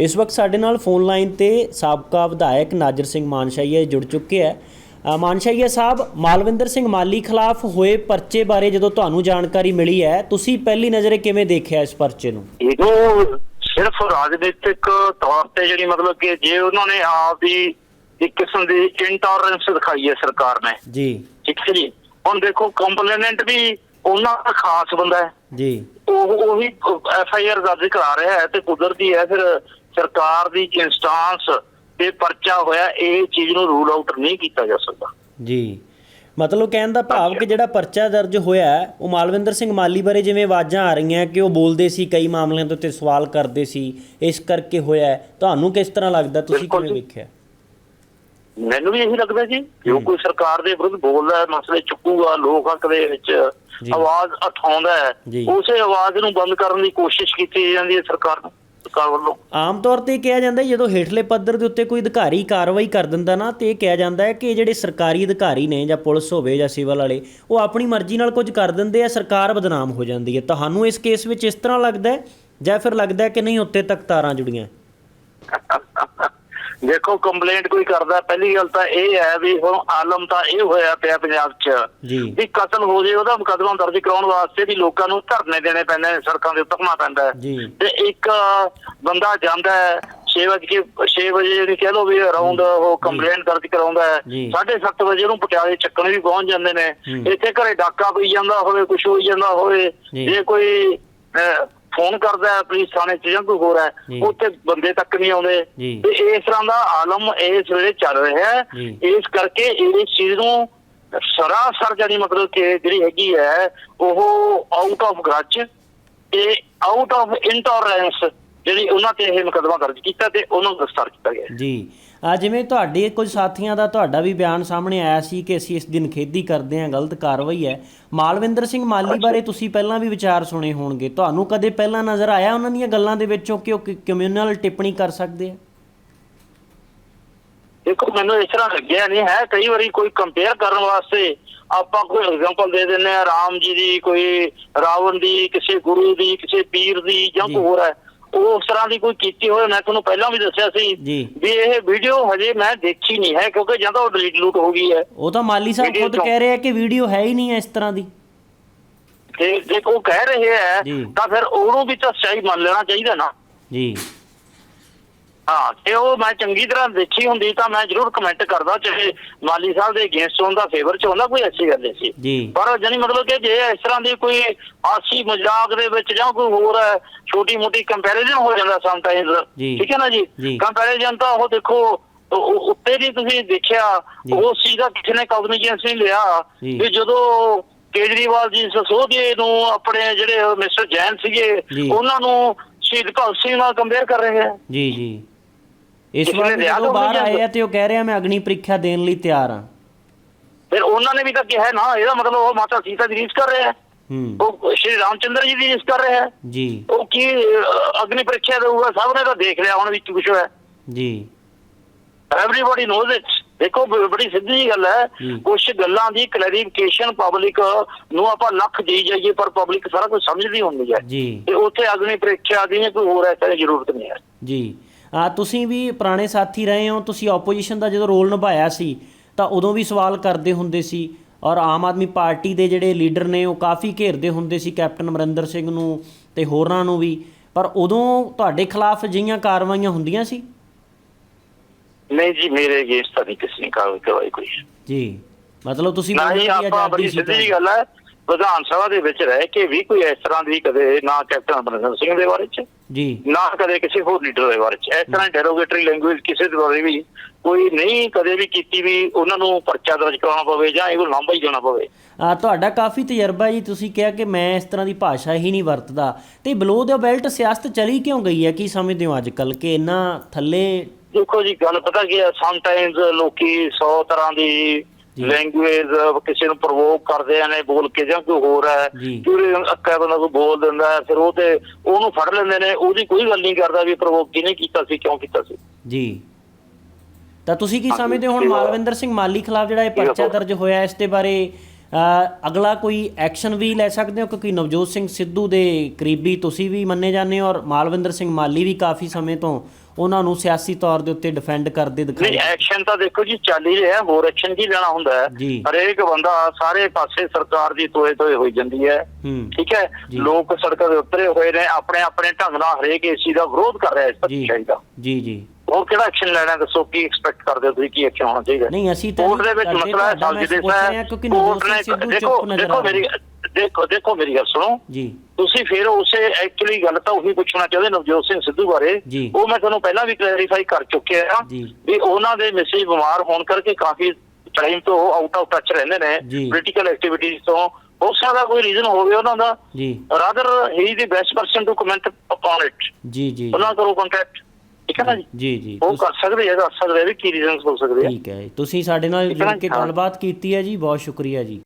ਇਸ ਵਕਤ ਸਾਡੇ ਨਾਲ ਫੋਨ ਲਾਈਨ ਤੇ ਸਾਬਕਾ ਵਿਧਾਇਕ ਨਾਜਰ ਸਿੰਘ ਮਾਨਸ਼ਾਹੀਆ ਜੁੜ ਚੁੱਕੇ ਹੈ ਅ, ਮਾਨਸ਼ਾਹੀਆ ਸਾਹਿਬ ਮਾਲਵਿੰਦਰ ਸਿੰਘ ਮਾਲੀ ਖਿਲਾਫ ਹੋਏ ਪਰਚੇ ਬਾਰੇ ਜਦੋਂ ਤੁਹਾਨੂੰ ਜਾਣਕਾਰੀ ਮਿਲੀ ਹੈ ਤੁਸੀਂ ਪਹਿਲੀ ਨਜ਼ਰੇ ਕਿਵੇਂ ਦੇਖਿਆ ਇਸ ਪਰਚੇ ਨੂੰ? ਇਹਨੂੰ ਸਿਰਫ ਰਾਜਨੀਤਿਕ ਤੌਰ ਤੇ ਜਿਹੜੀ ਮਤਲਬ ਕਿ ਜੇ ਉਹਨਾਂ ਨੇ ਆਪ ਦੀ ਇੱਕ ਕਿਸਮ ਦੀ ਇੰਟੋਲਰੈਂਸ ਦਿਖਾਈ ਹੈ ਸਰਕਾਰ ਨੇ। ਜੀ। ਠੀਕ ਹੈ ਜੀ? ਹੁਣ ਦੇਖੋ ਕੰਪਲੇਨੈਂਟ ਵੀ ਉਹਨਾਂ ਦਾ ਖਾਸ ਬੰਦਾ ਹੈ। ਜੀ। ਉਹ ਉਹੀ ਐਫ ਆਈ ਆਰ ਦਰਜ ਕਰਾ ਰਿਹਾ ਹੈ ਤੇ ਕੁਦਰਤੀ ਹੈ ਫਿਰ ਸਰਕਾਰ ਦੀ ਇੰਸਟੈਂਸ ਤੇ ਪਰਚਾ ਹੋਇਆ ਇਹ ਚੀਜ਼ ਨੂੰ ਰੂਲ ਆਊਟ ਨਹੀਂ ਕੀਤਾ ਜਾ ਸਕਦਾ ਜੀ ਮਤਲਬ ਕਹਿਣ ਦਾ ਭਾਵ ਕਿ ਜਿਹੜਾ ਪਰਚਾ ਦਰਜ ਹੋਇਆ ਉਹ ਮਾਲਵਿੰਦਰ ਸਿੰਘ ਮਾਲੀ ਬਾਰੇ ਜਿਵੇਂ ਆਵਾਜ਼ਾਂ ਆ ਰਹੀਆਂ ਕਿ ਉਹ ਬੋਲਦੇ ਸੀ ਕਈ ਮਾਮਲਿਆਂ ਦੇ ਉੱਤੇ ਸਵਾਲ ਕਰਦੇ ਸੀ ਇਸ ਕਰਕੇ ਹੋਇਆ। ਤੁਹਾਨੂੰ ਕਿਸ ਤਰ੍ਹਾਂ ਲੱਗਦਾ ਤੁਸੀਂ ਕਿਵੇਂ। ਵੇਖਿਆ ਮੈਨੂੰ ਵੀ ਇਹੀ ਲੱਗਦਾ ਜੀ ਜੋ ਕੋਈ ਸਰਕਾਰ ਦੇ ਵਿਰੁੱਧ ਬੋਲਦਾ ਮਸਲੇ ਚੁੱਕੂਗਾ ਲੋਕ ਹੱਕ ਦੇ ਵਿੱਚ। ਆਵਾਜ਼ ਉਠਾਉਂਦਾ ਹੈ। ਉਸੇ ਆਵਾਜ਼ ਨੂੰ ਬੰਦ ਕਰਨ ਦੀ ਕੋਸ਼ਿਸ਼ ਕੀਤੀ ਜਾਂਦੀ ਹੈ ਸਰਕਾਰ ਨੂੰ ਸਰਕਾਰ ਵੱਲੋਂ। ਆਮ ਤੌਰ ਤੇ ਕਿਹਾ ਜਾਂਦਾ ਜਦੋਂ ਹੇਠਲੇ ਪੱਧਰ ਦੇ ਉੱਤੇ ਕੋਈ ਅਧਿਕਾਰੀ ਕਾਰਵਾਈ ਕਰ ਦਿੰਦਾ ਨਾ ਤੇ ਇਹ ਕਿਹਾ ਜਾਂਦਾ ਹੈ ਕਿ ਜਿਹੜੇ ਸਰਕਾਰੀ ਅਧਿਕਾਰੀ ਨੇ ਜਾਂ ਪੁਲਿਸ ਹੋਵੇ ਜਾਂ ਸਿਵਲ ਵਾਲੇ ਉਹ ਆਪਣੀ ਮਰਜ਼ੀ ਨਾਲ ਕੁਝ ਕਰ ਦਿੰਦੇ ਆ ਸਰਕਾਰ ਬਦਨਾਮ ਹੋ ਜਾਂਦੀ ਹੈ। ਤੁਹਾਨੂੰ ਇਸ ਕੇਸ ਵਿੱਚ ਇਸ ਤਰ੍ਹਾਂ ਲੱਗਦਾ ਹੈ ਜਾਂ ਫਿਰ ਲੱਗਦਾ ਹੈ ਕਿ ਨਹੀਂ ਉੱਤੇ ਤੱਕ ਤਾਰਾਂ ਜੁੜੀਆਂ? ਦੇਖੋ ਕੰਪਲੇਂਟ ਕੋਈ ਕਰਦਾ ਪਹਿਲੀ ਗੱਲ ਤਾਂ ਇਹ ਹੈ ਵੀ ਹੁਣ ਆਲਮ ਤਾਂ ਇਹ ਹੋਇਆ ਪਿਆ ਪੰਜਾਬ 'ਚ ਵੀ ਕਤਲ ਹੋ ਜੇ ਉਹਦਾ ਮੁਕੱਦਮਾ ਦਰਜ ਕਰਾਉਣ ਵਾਸਤੇ ਵੀ ਲੋਕਾਂ ਨੂੰ ਧਰਨੇ ਦੇਣੇ ਪੈਂਦੇ ਨੇ ਸੜਕਾਂ ਦੇ ਉਤਰਨਾ ਪੈਂਦਾ ਤੇ ਇੱਕ ਬੰਦਾ ਜਾਂਦਾ ਹੈ 6 ਵਜੇ 6 ਵਜੇ ਜਿਹੜੀ ਕਹਿ ਲੋ ਵੀ ਅਰਾਊਂਡ ਉਹ ਕੰਪਲੇਂਟ ਦਰਜ ਕਰਾਉਂਦਾ ਹੈ। ਜੀ। 7:30 ਵਜੇ ਉਹਨੂੰ ਪਟਿਆਲੇ ਚੱਕਣ ਵੀ ਪਹੁੰਚ ਜਾਂਦੇ ਨੇ। ਇੱਥੇ ਘਰੇ ਡਾਕਾ ਪਈ ਜਾਂਦਾ ਹੋਵੇ ਕੁਝ ਹੋਈ ਜਾਂਦਾ ਹੋਵੇ। ਜੀ। ਕੋਈ ਫੋਨ ਕਰਦਾ ਹੈ ਪੁਲਿਸ ਥਾਣੇ 'ਚ ਜਾਂ ਕੋਈ ਹੋਰ ਹੈ। ਉੱਥੇ ਬੰਦੇ ਤੱਕ ਨਹੀਂ ਆਉਂਦੇ। ਤੇ ਇਸ ਤਰ੍ਹਾਂ ਦਾ ਆਲਮ ਇਸ ਵੇਲੇ ਚੱਲ ਰਿਹਾ ਹੈ। ਇਸ ਕਰਕੇ ਇਸ ਚੀਜ਼ ਨੂੰ ਸਰਾਸਰ ਜਿਹੜੀ ਮਤਲਬ ਕਿ ਜਿਹੜੀ ਹੈਗੀ ਹੈ ਉਹ ਆਊਟ ਆਫ ਗ੍ਰਜ ਤੇ ਆਊਟ ਆਫ ਇੰਟੋਲਰੈਂਸ ਜਿਹੜੀ ਉਹਨਾਂ ਤੇ ਇਹ ਮੁਕੱਦਮਾ ਦਰਜ ਕੀਤਾ ਤੇ ਉਹਨਾਂ ਨੂੰ ਗ੍ਰਿਫਤਾਰ ਕੀਤਾ ਗਿਆ। ਜੀ। ਆ ਜਿਵੇਂ ਤੁਹਾਡੇ ਕੁਝ ਸਾਥੀਆਂ ਦਾ ਤੁਹਾਡਾ ਵੀ ਬਿਆਨ ਸਾਹਮਣੇ ਆਇਆ ਸੀ ਕਿ ਅਸੀਂ ਇਸ ਦਿਨ ਖੇਦੀ ਕਰਦੇ ਹਾਂ ਗਲਤ ਕਾਰਵਾਈ ਹੈ। ਮਾਲਵਿੰਦਰ ਸਿੰਘ ਮਾਲੀ ਬਾਰੇ ਤੁਸੀਂ ਪਹਿਲਾਂ ਵੀ ਵਿਚਾਰ ਸੁਣੇ ਹੋਣਗੇ। ਤੁਹਾਨੂੰ ਕਦੇ ਪਹਿਲਾਂ ਨਜ਼ਰ ਆਇਆ ਉਹਨਾਂ ਦੀਆਂ ਗੱਲਾਂ ਦੇ ਵਿੱਚੋਂ ਕਿ ਉਹ ਕਮਿਊਨਲ ਟਿੱਪਣੀ ਕਰ ਸਕਦੇ ਆ? ਦੇਖੋ ਮੈਨੂੰ ਇਸ ਤਰ੍ਹਾਂ ਲੱਗਿਆ ਨਹੀਂ ਹੈ। ਕਈ ਵਾਰੀ ਕੋਈ ਕੰਪੇਅਰ ਕਰਨ ਵਾਸਤੇ ਆਪਾਂ ਕੋਈ ਐਗਜ਼ਾਮਪਲ ਦੇ ਦਿੰਦੇ ਆ ਰਾਮ ਜੀ ਦੀ ਕੋਈ ਰਾਵਣ ਦੀ ਕਿਸੇ ਗੁਰੂ ਦੀ ਕਿਸੇ ਪੀਰ ਦੀ ਜਾਂ ਜੀ। ਕੋਈ ਹੋਰ ਹੈ। ਉਹ ਉਸ ਤਰ੍ਹਾਂ ਦੀ ਕੋਈ ਕੀਤੀ ਹੋਏ ਮੈਂ ਤੁਹਾਨੂੰ ਪਹਿਲਾਂ ਵੀ ਦੱਸਿਆ ਸੀ ਜੀ। ਵੀ ਇਹ ਵੀਡੀਓ ਹਜੇ ਮੈਂ ਦੇਖੀ ਨਹੀਂ ਹੈ ਕਿਉਂਕਿ ਜਾਂ ਤਾਂ ਉਹ ਡਿਲੀਟ ਲੂਟ ਹੋ ਗਈ ਹੈ ਉਹ ਤਾਂ ਮਾਲੀ ਸਾਹਿਬ ਵੀਡੀਓ ਖੁਦ ਕਹਿ ਰਹੇ ਆ ਕਿ ਵੀਡੀਓ ਹੈ ਹੀ ਨਹੀਂ ਹੈ ਇਸ ਤਰ੍ਹਾਂ ਦੀ ਤੇ ਜੇ ਉਹ ਕਹਿ ਰਹੇ ਹੈ ਜੀ। ਤਾਂ ਫਿਰ ਉਹਨੂੰ ਵੀ ਤਾਂ ਸਹੀ ਮੰਨ ਲੈਣਾ ਚਾਹੀਦਾ ਨਾ ਜੀ ਹਾਂ ਤੇ ਉਹ ਮੈਂ ਚੰਗੀ ਤਰ੍ਹਾਂ ਦੇਖੀ ਹੁੰਦੀ ਤਾਂ ਮੈਂ ਜ਼ਰੂਰ ਕਮੈਂਟ ਕਰਦਾ ਚਾਹੇ ਮਾਲੀ ਸਾਹਿਬ ਦੇ ਅਗੇਂਸਟ ਹੁੰਦਾ ਫੇਵਰ ਚ ਹੁੰਦਾ ਕੋਈ ਅੱਛੀ ਗੱਲ ਨਹੀਂ ਸੀ ਪਰ ਜਾਨੀ ਮਤਲਬ ਕਿ ਜੇ ਇਸ ਤਰ੍ਹਾਂ ਦੀ ਕੋਈ ਹਾਸੀ ਮਜ਼ਾਕ ਦੇ ਵਿੱਚ ਜਾਂ ਕੋਈ ਹੋਰ ਛੋਟੀ ਮੋਟੀ ਕੰਪੈਰੀਜ਼ਨ ਹੋ ਜਾਂਦਾ ਸਮਟਾਈਮਸ। ਠੀਕ ਹੈ ਨਾ ਜੀ। ਕੰਪੈਰੀਜ਼ਨ ਤਾਂ ਉਹ ਦੇਖੋ ਉਹ- ਉਹ ਉੱਤੇ ਵੀ ਤੁਸੀਂ ਦੇਖਿਆ ਚੀਜ਼ ਦਾ ਕਿਸੇ ਨੇ ਕੌਗਨੀਜੈਂਸ ਨਹੀਂ ਲਿਆ। ਵੀ ਜਦੋਂ ਕੇਜਰੀਵਾਲ ਜੀ ਸਸੋਦੀਏ ਨੂੰ ਆਪਣੇ ਜਿਹੜੇ ਮਿਸਟਰ ਜੈਨ ਸੀਗੇ। ਉਹਨਾਂ ਨੂੰ ਸ਼ਹੀਦ ਭਗਤ ਸਿੰਘ ਨਾਲ ਕੰਪੇਅਰ ਕਰ ਰਹੇ ਹੈ ਜੀ ਜੀ ਇਸ ਵਾਰ ਲਿਆ ਜਦੋਂ ਬਾਹਰ ਆਏ ਆ ਤੇ ਉਹ ਕਹਿ ਰਿਹਾ ਮੈਂ ਅਗਨੀ ਪ੍ਰੀਖਿਆ ਦੇਣ ਲਈ ਤਿਆਰ ਹਾਂ। ਫਿਰ ਉਹਨਾਂ ਨੇ ਵੀ ਤਾਂ ਕਿਹਾ ਨਾ ਇਹਦਾ ਮਤਲਬ ਉਹ ਮਾਤਾ ਸੀਤਾ ਦੀ ਰੀਸ ਕਰ ਰਿਹਾ ਹੈ। ਹੂੰ। ਉਹ ਸ਼੍ਰੀ ਰਾਮਚੰਦਰ ਜੀ ਦੀ ਰੀਸ ਕਰ ਰਿਹਾ ਹੈ। ਜੀ। ਉਹ ਕੀ ਅਗਨੀ ਪ੍ਰੀਖਿਆ ਦੇਊਗਾ ਸਭ ਨੇ ਤਾਂ ਦੇਖ ਲਿਆ ਹੁਣ ਵਿੱਚ ਕੁਝ ਹੋਇਆ ਜੀ। ਐਵਰੀਬਾਡੀ ਨੋਜ਼ ਇਟ ਦੇਖੋ ਬੜੀ ਸਿੱਧੀ ਜਿਹੀ ਗੱਲ ਹੈ। ਜੀ। ਕੁਝ ਗੱਲਾਂ ਦੀ ਕਲੈਰੀਫਿਕੇਸ਼ਨ ਪਬਲਿਕ ਨੂੰ ਆਪਾਂ ਲੱਖ ਦੇਈ ਜਾਈਏ ਪਰ ਪਬਲਿਕ ਸਾਰਾ ਕੁਝ ਸਮਝਦੀ ਹੁੰਦੀ ਹੈ। ਜੀ। ਤੇ ਉੱਥੇ ਅਗਨੀ ਪ੍ਰੀਖਿਆ ਦੀ ਕੋਈ ਹੋਰ ਐਸਾ ਜ਼ਰੂਰਤ ਨਹੀਂ ਹੈ। ਜੀ। ਆ ਤੁਸੀਂ ਵੀ ਪੁਰਾਣੇ ਸਾਥੀ ਰਹੇ ਹੋ ਤੁਸੀਂ ਆਪੋਜੀਸ਼ਨ ਦਾ ਜਦੋਂ ਰੋਲ ਨਿਭਾਇਆ ਸੀ ਤਾਂ ਉਦੋਂ ਵੀ ਸਵਾਲ ਕਰਦੇ ਹੁੰਦੇ ਸੀ ਔਰ ਆਮ ਆਦਮੀ ਪਾਰਟੀ ਦੇ ਜਿਹੜੇ ਲੀਡਰ ਨੇ ਉਹ ਕਾਫੀ ਘੇਰਦੇ ਹੁੰਦੇ ਸੀ ਕੈਪਟਨ ਅਮਰਿੰਦਰ ਸਿੰਘ ਨੂੰ ਤੇ ਹੋਰਨਾਂ ਨੂੰ ਵੀ ਪਰ ਉਦੋਂ ਤੁਹਾਡੇ ਖਿਲਾਫ ਅਜਿਹੀਆਂ ਕਾਰਵਾਈਆਂ ਹੁੰਦੀਆਂ ਸੀ? ਨਹੀਂ ਜੀ ਮੇਰੇ ਅਗੇਂਸਟ ਤਾਂ ਨਹੀਂ ਕਿਸੇ ਨੇ ਕਾਰਵਾਈ ਕੋਈ। ਜੀ ਮਤਲਬ ਤੁਸੀਂ ਨਾ ਬੋਲਣ ਹੀ ਦੀ ਆਪਾਂ ਬੜੀ ਸਿੱਧੀ। ਗੱਲ ਹੈ ਵਿਧਾਨ ਸਭਾ ਦੇ ਵਿੱਚ ਰਹਿ ਕੇ ਵੀ ਕੋਈ ਇਸ ਤਰ੍ਹਾਂ ਦੀ ਕਦੇ ਨਾ ਕੈਪਟਨ ਅਮਰਿੰਦਰ ਸਿੰਘ ਦੇ ਬਾਰੇ ਚ? ਜੀ। ਨਾ ਕਦੇ ਕਿਸੇ ਹੋਰ ਲੀਡਰ ਦੇ ਬਾਰੇ ਚ। ਇਸ ਤਰ੍ਹਾਂ ਡੈਰੋਗੇਟਰੀ ਲੈਂਗੁਏਜ ਕਿਸੇ ਦੇ ਬਾਰੇ ਵੀ ਕੋਈ ਨਹੀਂ ਕਦੇ ਵੀ ਕੀਤੀ ਵੀ ਉਹਨਾਂ ਨੂੰ ਪਰਚਾ ਦਰਜ ਕਰਾਉਣਾ ਪਵੇ ਜਾਂ ਇਹਨੂੰ ਲਾਂਭਾ ਹੀ ਜਾਣਾ ਪਵੇ। ਆ ਤੁਹਾਡਾ ਕਾਫੀ ਤਜਰਬਾ ਜੀ। ਤੁਸੀਂ ਕਿਹਾ ਕਿ ਮੈਂ ਇਸ ਤਰ੍ਹਾਂ ਦੀ ਭਾਸ਼ਾ ਹੀ ਨਹੀਂ ਵਰਤਦਾ। ਤੇ ਬਲੋ ਦ ਬੈਲਟ ਸਿਆਸਤ ਚਲੀ ਕਿਉਂ ਗਈ ਹੈ? ਕੀ ਸਮਝਦੇ ਹੋ ਅੱਜ ਕੱਲ ਕਿ ਇੰਨਾ ਥੱਲੇ ਦੇਖੋ ਜੀ ਗੱਲ ਪਤਾ ਕੀ ਹੈ? ਸਮਟਾਈਮਸ ਲੋਕੀ 100 ਤਰ੍ਹਾਂ ਦੀ। ਲੈਂਗੁਏਜ ਕਿਸੇ ਨੂੰ ਪ੍ਰਵੋਕ ਕਰਦੇ ਨੇ ਬੋਲ ਕੇ ਜਾਂ ਕੋਈ ਹੋਰ ਹੈ। ਕਿਉਂ ਅੱਕਾ ਬੰਦਾ ਕੋਈ ਬੋਲ ਦਿੰਦਾ ਫਿਰ ਉਹ ਤੇ ਉਹਨੂੰ ਫੜ ਲੈਂਦੇ ਨੇ ਉਹਦੀ ਕੋਈ ਗੱਲ ਨਹੀਂ ਕਰਦਾ ਵੀ ਪ੍ਰਵੋਕ ਕਿਹਨੇ ਕੀਤਾ ਸੀ ਕਿਉਂ ਕੀਤਾ ਸੀ ਜੀ ਤਾਂ ਤੁਸੀਂ ਕੀ ਸਮਝਦੇ ਹੋ ਹੁਣ ਮਾਲਵਿੰਦਰ ਸਿੰਘ ਮਾਲੀ ਖਿਲਾਫ ਜਿਹੜਾ ਇਹ ਪਰਚਾ। ਦਰਜ ਹੋਇਆ ਇਸ ਦੇ ਬਾਰੇ ਅਗਲਾ ਕੋਈ ਐਕਸ਼ਨ ਵੀ ਲੈ ਸਕਦੇ ਹੋ ਕਿਉਂਕਿ ਨਵਜੋਤ ਸਿੰਘ ਸਿੱਧੂ ਦੇ ਕਰੀਬੀ ਤੁਸੀਂ ਵੀ ਮੰਨੇ ਜਾਂਦੇ ਹੋ ਔਰ ਮਾਲਵਿੰਦਰ ਸਿੰਘ ਮਾਲੀ ਵੀ ਕਾਫੀ ਸਮੇਂ ਤੋਂ ਉਹਨਾਂ ਨੂੰ ਸਿਆਸੀ ਤੌਰ ਦੇ ਉੱਤੇ ਡਿਫੈਂਡ ਕਰਦੇ ਨਹੀਂ ਦਿਖਾਈ ਐਕਸ਼ਨ ਤਾਂ ਦੇਖੋ ਜੀ ਚੱਲ ਹੀ ਰਿਹਾ ਹੋਰ ਐਕਸ਼ਨ ਕੀ ਲੈਣਾ ਹੁੰਦਾ ਹੈ। ਹਰੇਕ ਬੰਦਾ ਸਾਰੇ ਪਾਸੇ ਸਰਕਾਰ ਦੀ ਤੋਏ ਤੋਏ ਹੋਈ ਜਾਂਦੀ ਹੈ। ਠੀਕ ਹੈ। ਲੋਕ ਸੜਕਾਂ ਦੇ ਉਤਰੇ ਹੋਏ ਨੇ ਆਪਣੇ ਆਪਣੇ ਢੰਗ ਨਾਲ ਹਰੇਕ ਏਸੀ ਦਾ ਵਿਰੋਧ ਕਰ ਰਿਹਾ ਇਸ ਜੀ। ਪੱਛਾਈ ਦਾ। ਜੀ ਜੀ। ਹੋਰ ਕਿਹੜਾ ਐਕਸ਼ਨ ਲੈਣਾ? ਦੱਸੋ ਕੀ ਐਕਸਪੈਕਟ ਕਰਦੇ ਹੋ ਤੁਸੀਂ ਕੀ ਐਕਸ਼ਨ ਹੋਣਾ ਚਾਹੀਦਾ ਨਹੀਂ ਅਸੀਂ ਤਾਂ ਕੋਰਟ ਦੇ ਵਿੱਚ ਮਸਲਾ ਹੈ ਰਿਹਾ ਦੇਸਾ ਕਿਉਂਕਿ ਕੋਰਟ ਨੇ ਦੇਖੋ ਦੇਖੋ ਆ ਮੇਰੀ ਦੇਖੋ ਦੇਖੋ ਮੇਰੀ ਗੱਲ ਸੁਣੋ ਜੀ ਤੁਸੀਂ ਫਿਰ ਉਸੇ ਐਕਚੁਅਲੀ ਗੱਲ ਤਾਂ ਉਹੀ ਪੁੱਛਣਾ ਚਾਹੁੰਦੇ ਨਵਜੋਤ ਸਿੰਘ ਸਿੱਧੂ ਬਾਰੇ। ਉਹ ਮੈਂ ਤੁਹਾਨੂੰ ਪਹਿਲਾਂ ਵੀ ਕਲੈਰੀਫਾਈ ਕਰ ਚੁੱਕਿਆ ਹਾਂ ਜੀ। ਵੀ ਉਹਨਾਂ ਦੇ ਮਿਸਿਸ ਬਿਮਾਰ ਹੋਣ ਕਰਕੇ ਕਾਫੀ ਟਾਈਮ ਤੋਂ ਆਊਟ ਆਫ ਟੱਚ ਰਹਿੰਦੇ ਨੇ। ਪੋਲੀਟੀਕਲ ਐਕਟੀਵਿਟੀਜ਼ ਤੋਂ ਹੋ ਸਕਦਾ ਕੋਈ ਰੀਜ਼ਨ ਹੋਵੇ ਉਹਨਾਂ ਦਾ ਜੀ rather he the best person to comment upon it ਜੀ ਜੀ ਉਹਨਾਂ ਕਰੋ ਕੰਟੈਕਟ ਠੀਕ ਹੈ ਨਾ ਜੀ? ਜੀ ਜੀ। ਉਹ ਕਰ ਸਕਦੇ ਆ ਦੱਸ ਸਕਦੇ ਆ ਵੀ ਕੀ ਰੀਜ਼ਨਸ ਹੋ ਸਕਦੇ ਆ। ਠੀਕ ਹੈ ਤੁਸੀਂ ਸਾਡੇ ਨਾਲ ਠੀਕ ਹੈ ਨਾ? ਜੁੜ ਕੇ ਹਾਂ। ਗੱਲਬਾਤ ਕੀਤੀ ਹੈ ਜੀ ਬਹੁਤ ਸ਼ੁਕਰੀਆ ਜੀ।